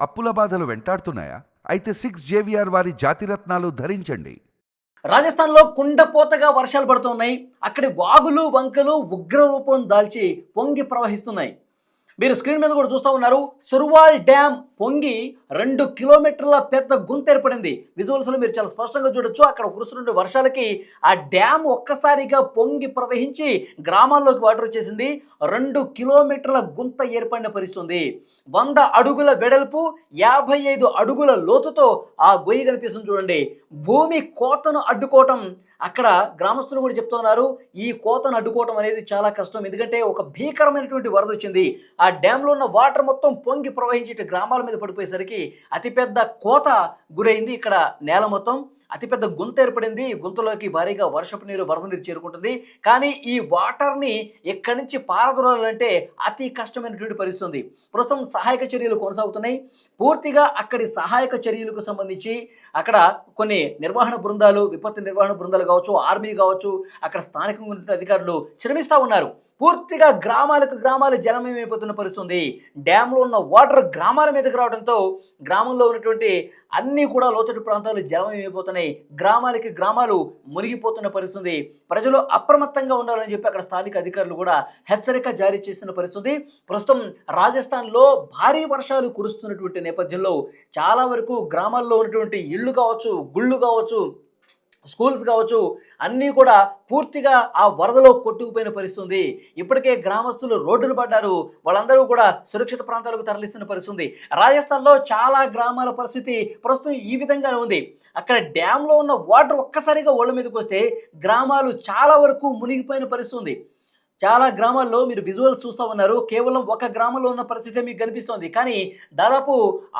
అప్పుల బాధలు వెంటాడుతున్నాయా? అయితే సిక్స్ జేవిఆర్ వారి జాతిరత్నాలు ధరించండి. రాజస్థాన్లో కుండపోతగా వర్షాలు పడుతున్నాయి. అక్కడి వాగులు వంకలు ఉగ్ర రూపం దాల్చి పొంగి ప్రవహిస్తున్నాయి. మీరు స్క్రీన్ మీద కూడా చూస్తూ ఉన్నారు. సుర్వాల్ డ్యామ్ పొంగి రెండు కిలోమీటర్ల పెద్ద గుంత ఏర్పడింది. విజువల్స్లో మీరు చాలా స్పష్టంగా చూడొచ్చు. అక్కడ కురుస్తున్న వర్షాలకి ఆ డ్యామ్ ఒక్కసారిగా పొంగి ప్రవహించి గ్రామాల్లోకి వాటర్ వచ్చేసింది. రెండు కిలోమీటర్ల గుంత ఏర్పడిన పరిస్థితుంది వంద అడుగుల వెడల్పు యాభై ఐదు అడుగుల లోతుతో ఆ గొయ్యి కనిపిస్తుంది చూడండి. భూమి కోతను అడ్డుకోవటం అక్కడ గ్రామస్తులు కూడా చెప్తున్నారు. ఈ కోతను అడ్డుకోవటం అనేది చాలా కష్టం. ఎందుకంటే ఒక భీకరమైనటువంటి వరద వచ్చింది. ఆ ఆ డ్యాంలో ఉన్న వాటర్ మొత్తం పొంగి ప్రవహించి గ్రామాల మీద పడిపోయేసరికి అతిపెద్ద కోత గురైంది ఇక్కడ నేల మొత్తం. అతిపెద్ద గుంత ఏర్పడింది. గుంతలోకి భారీగా వర్షపు నీరు వరద నీరు చేరుకుంటుంది. కానీ ఈ వాటర్ని ఎక్కడి నుంచి పారదొరాలంటే అతి కష్టమైనటువంటి పరిస్థితుంది. ప్రస్తుతం సహాయక చర్యలు కొనసాగుతున్నాయి. పూర్తిగా అక్కడి సహాయక చర్యలకు సంబంధించి అక్కడ కొన్ని నిర్వహణ బృందాలు విపత్తు నిర్వహణ బృందాలు కావచ్చు ఆర్మీ కావచ్చు అక్కడ స్థానికంగా ఉన్న అధికారులు శ్రమిస్తూ ఉన్నారు. పూర్తిగా గ్రామాలకు గ్రామాలు జలమయమైపోతున్న పరిస్థితి ఉంది డ్యాంలో ఉన్న వాటర్ గ్రామాల మీదకి రావడంతో గ్రామంలో ఉన్నటువంటి అన్నీ కూడా లోతట్టు ప్రాంతాలు జలమయమైపోతున్నాయి. గ్రామాలకి గ్రామాలు మునిగిపోతున్న పరిస్థితి ప్రజలు అప్రమత్తంగా ఉండాలని చెప్పి అక్కడ స్థానిక అధికారులు కూడా హెచ్చరిక జారీ చేసిన పరిస్థితి ప్రస్తుతం రాజస్థాన్లో భారీ వర్షాలు కురుస్తున్నటువంటి నేపథ్యంలో చాలా వరకు గ్రామాల్లో ఉన్నటువంటి ఇళ్ళు కావచ్చు గుళ్ళు కావచ్చు స్కూల్స్ కావచ్చు అన్నీ కూడా పూర్తిగా ఆ వరదలో కొట్టుకుపోయిన పరిస్థితి ఉంది ఇప్పటికే గ్రామస్తులు రోడ్డులు పడ్డారు. వాళ్ళందరూ కూడా సురక్షిత ప్రాంతాలకు తరలిస్తున్న పరిస్థితి ఉంది రాజస్థాన్లో చాలా గ్రామాల పరిస్థితి ప్రస్తుతం ఈ విధంగానే ఉంది. అక్కడ డ్యాంలో ఉన్న వాటర్ ఒక్కసారిగా ఒళ్ళ మీదకి వస్తే గ్రామాలు చాలా వరకు మునిగిపోయిన పరిస్థితి ఉంది చాలా గ్రామాల్లో మీరు విజువల్స్ చూస్తూ ఉన్నారు. కేవలం ఒక గ్రామంలో ఉన్న పరిస్థితి మీకు కనిపిస్తోంది. కానీ దాదాపు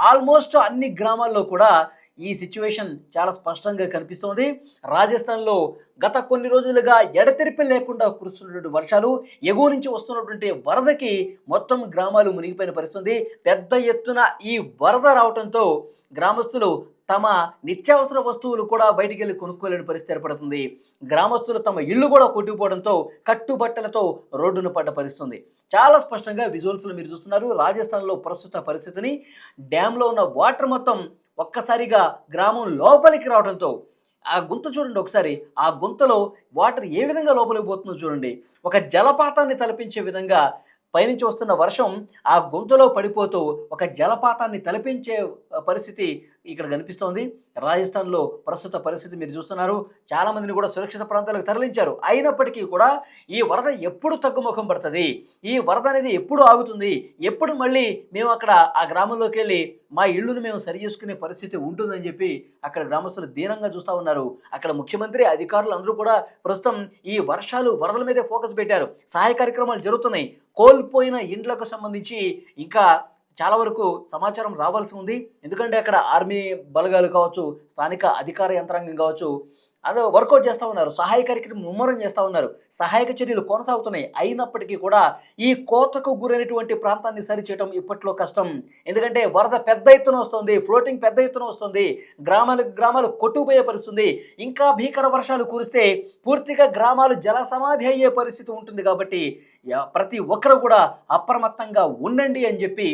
ఆల్మోస్ట్ అన్ని గ్రామాల్లో కూడా ఈ సిచ్యువేషన్ చాలా స్పష్టంగా కనిపిస్తోంది. రాజస్థాన్లో గత కొన్ని రోజులుగా ఎడతెరిపి లేకుండా కురుస్తున్నటువంటి వర్షాలు ఎగువ నుంచి వస్తున్నటువంటి వరదకి మొత్తం గ్రామాలు మునిగిపోయిన పరిస్థితి పెద్ద ఎత్తున ఈ వరద రావడంతో గ్రామస్తులు తమ నిత్యావసర వస్తువులు కూడా బయటికి వెళ్ళి కొనుక్కోలేని పరిస్థితి ఏర్పడుతుంది. గ్రామస్తులు తమ ఇల్లు కూడా కొట్టుకుపోవడంతో కట్టుబట్టలతో రోడ్డును పడ్డ పరిస్థితుంది. చాలా స్పష్టంగా విజువల్స్లో మీరు చూస్తున్నారు రాజస్థాన్లో ప్రస్తుత పరిస్థితిని. డ్యాంలో ఉన్న వాటర్ మొత్తం ఒక్కసారిగా గ్రామం లోపలికి రావడంతో ఆ గుంత చూడండి ఒకసారి. ఆ గుంతలో వాటర్ ఏ విధంగా లోపలికి పోతుందో చూడండి. ఒక జలపాతాన్ని తలపించే విధంగా పైనుంచి వస్తున్న వర్షం ఆ గుంతలో పడిపోతూ ఒక జలపాతాన్ని తలపించే పరిస్థితి ఇక్కడ కనిపిస్తోంది. రాజస్థాన్లో ప్రస్తుత పరిస్థితి మీరు చూస్తున్నారు. చాలా మందిని కూడా సురక్షిత ప్రాంతాలకు తరలించారు. అయినప్పటికీ కూడా ఈ వరద ఎప్పుడు తగ్గుముఖం పడుతుంది? ఈ వరద అనేది ఎప్పుడు ఆగుతుంది? ఎప్పుడు మళ్ళీ మేము అక్కడ ఆ గ్రామంలోకి వెళ్ళి మా ఇళ్ళును మేము సరి చేసుకునే పరిస్థితి ఉంటుందని చెప్పి అక్కడ గ్రామస్తులు దీనంగా చూస్తూ ఉన్నారు. అక్కడ ముఖ్యమంత్రి అధికారులు అందరూ కూడా ప్రస్తుతం ఈ వర్షాలు వరదల మీదే ఫోకస్ పెట్టారు. సహాయ కార్యక్రమాలు జరుగుతున్నాయి. కోల్పోయిన ఇండ్లకు సంబంధించి ఇంకా చాలా వరకు సమాచారం రావాల్సి ఉంది. ఎందుకంటే అక్కడ ఆర్మీ బలగాలు కావచ్చు స్థానిక అధికార యంత్రాంగం కావచ్చు అదే వర్కౌట్ చేస్తూ ఉన్నారు. సహాయ కార్యక్రమం ముమ్మరం చేస్తూ ఉన్నారు. సహాయక చర్యలు కొనసాగుతున్నాయి. అయినప్పటికీ కూడా ఈ కోతకు గురైనటువంటి ప్రాంతాన్ని సరిచేయటం ఇప్పట్లో కష్టం. ఎందుకంటే వరద పెద్ద ఎత్తున వస్తుంది ఫ్లోటింగ్ పెద్ద ఎత్తున వస్తుంది గ్రామాలకు గ్రామాలు కొట్టుకుపోయే పరిస్థితుంది. ఇంకా భీకర వర్షాలు కురిస్తే పూర్తిగా గ్రామాలు జల సమాధి అయ్యే పరిస్థితి ఉంటుంది కాబట్టి ప్రతి ఒక్కరు కూడా అప్రమత్తంగా ఉండండి అని చెప్పి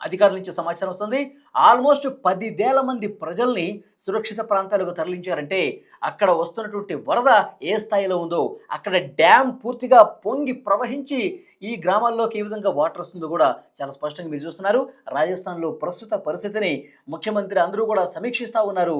అధికారుల నుంచి సమాచారం వస్తుంది. ఆల్మోస్ట్ పదివేల మంది ప్రజల్ని సురక్షిత ప్రాంతాలకు తరలించారంటే అక్కడ వస్తున్నటువంటి వరద ఏ స్థాయిలో ఉందో అక్కడ డ్యామ్ పూర్తిగా పొంగి ప్రవహించి ఈ గ్రామాల్లోకి ఏ విధంగా వాటర్ వస్తుందో కూడా చాలా స్పష్టంగా మీరు చూస్తున్నారు. రాజస్థాన్లో ప్రస్తుత పరిస్థితిని ముఖ్యమంత్రి అందరూ కూడా సమీక్షిస్తూ ఉన్నారు.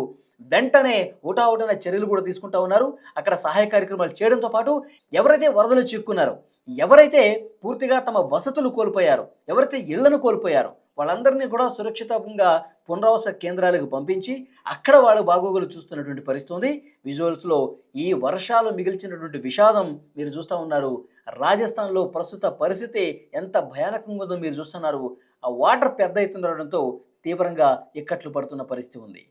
వెంటనే ఊటావుటన చర్యలు కూడా తీసుకుంటా ఉన్నారు. అక్కడ సహాయ కార్యక్రమాలు చేయడంతో పాటు ఎవరైతే వరదలు చిక్కున్నారో ఎవరైతే పూర్తిగా తమ వసతులు కోల్పోయారో ఎవరైతే ఇళ్ళను కోల్పోయారో వాళ్ళందరినీ కూడా సురక్షితంగా పునరావాస కేంద్రాలకు పంపించి అక్కడ వాళ్ళ బాగోగులు చూస్తున్నటువంటి పరిస్థితి ఉంది విజువల్స్లో ఈ వర్షాలు మిగిల్చినటువంటి విషాదం మీరు చూస్తూ ఉన్నారు. రాజస్థాన్లో ప్రస్తుత పరిస్థితి ఎంత భయానకంగా ఉందో మీరు చూస్తున్నారు. ఆ వాటర్ పెద్ద ఎత్తున తీవ్రంగా ఇక్కట్లు పడుతున్న పరిస్థితి ఉంది.